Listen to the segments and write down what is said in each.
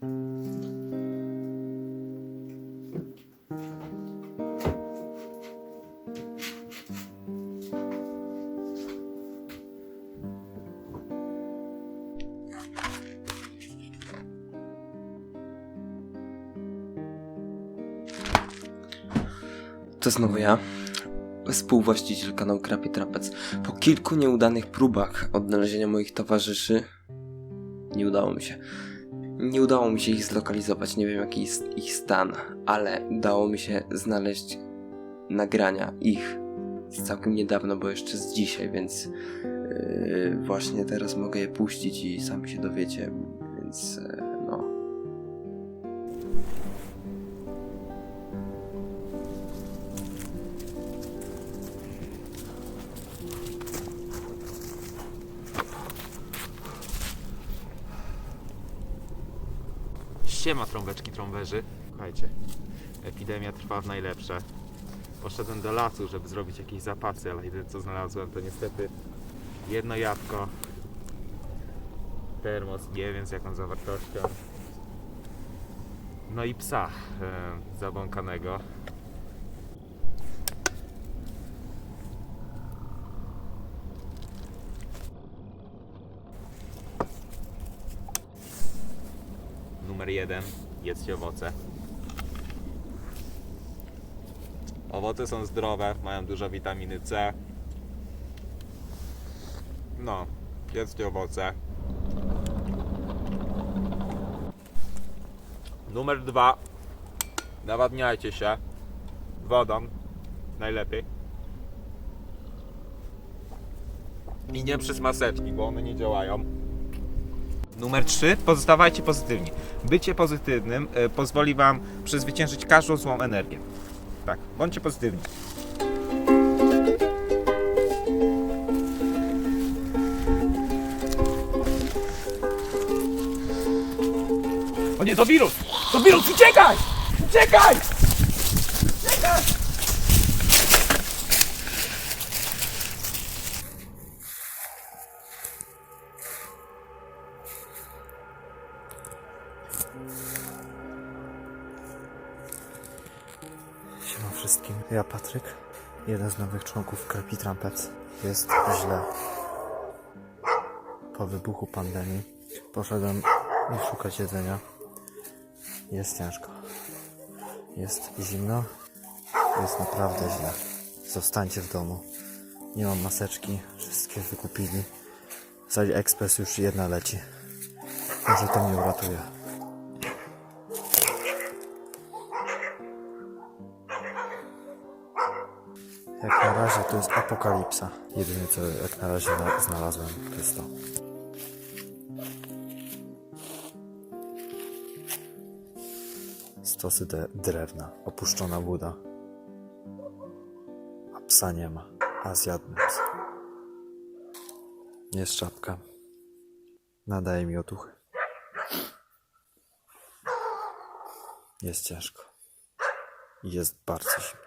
To znowu ja, współwłaściciel kanału Krapi Trapec. Po kilku nieudanych próbach odnalezienia moich towarzyszy, nie udało mi się. Nie udało mi się ich zlokalizować, nie wiem jaki jest ich stan, ale udało mi się znaleźć nagrania ich z całkiem niedawno, bo jeszcze z dzisiaj, więc yy, właśnie teraz mogę je puścić i sami się dowiecie, więc yy, no. Siema trąbeczki trąberzy. Słuchajcie, epidemia trwa w najlepsze. Poszedłem do lasu, żeby zrobić jakieś zapasy, ale jedyne co znalazłem to niestety jedno jabłko, termos, nie wiem z jaką zawartością. No i psa e, zabłąkanego. Numer jeden, jedzcie owoce. Owoce są zdrowe, mają dużo witaminy C. No, jedzcie owoce. Numer dwa, nawadniajcie się wodą, najlepiej. I nie przez maseczki, bo one nie działają. Numer 3. Pozostawajcie pozytywni. Bycie pozytywnym e, pozwoli Wam przezwyciężyć każdą złą energię. Tak, bądźcie pozytywni. O nie, to wirus! To wirus, uciekaj! Uciekaj! Uciekaj! Siema wszystkim, ja Patryk, jeden z nowych członków Krepi Trampec. Jest źle. Po wybuchu pandemii poszedłem szukać jedzenia. Jest ciężko. Jest zimno. Jest naprawdę źle. Zostańcie w domu. Nie mam maseczki, wszystkie wykupili. Z AliExpress już jedna leci. Może to mnie uratuje. Jak na razie to jest apokalipsa. Jedyne co jak na razie na, znalazłem to jest to. Stosy drewna, opuszczona buda. A psa nie ma, a zjadłem psa. Jest czapka. Nadaje mi otuchy. Jest ciężko. Jest bardzo zimno.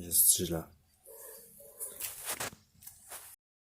Jest źle.